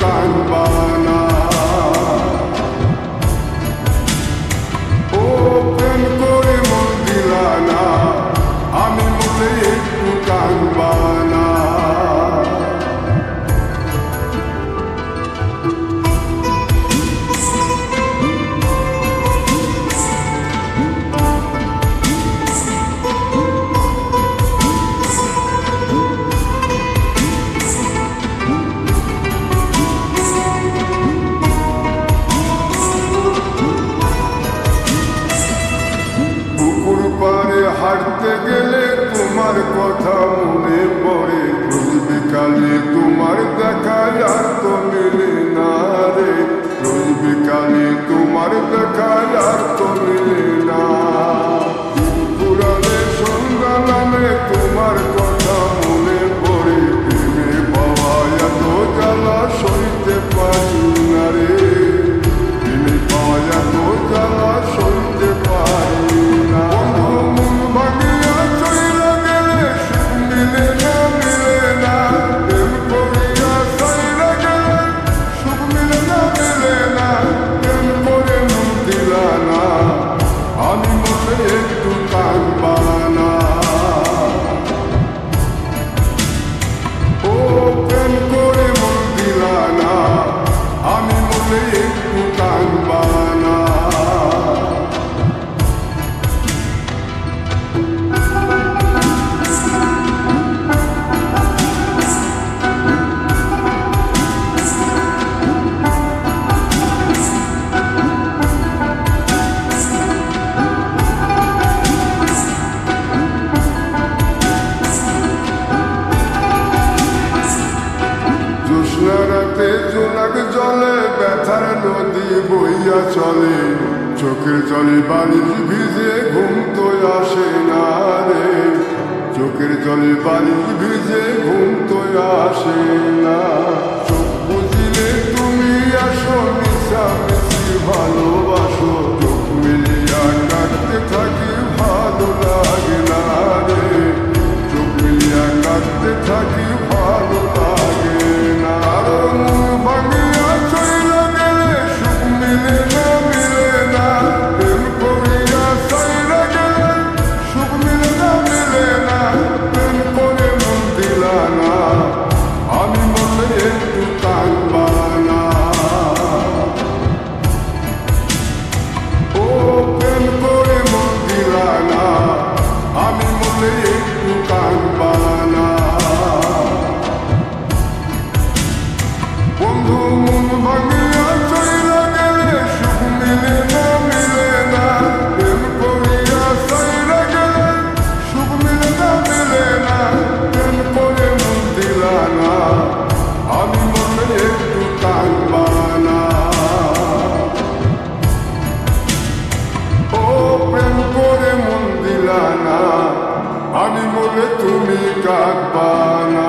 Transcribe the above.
gone. হারাতে গেলে তোমার কথা মনে চোখেতে জোনাক জলে ব্যথার নদী বইয়া চলে। চোখের জলে বালিশ ভিজে আমাকে তুমি কাকবা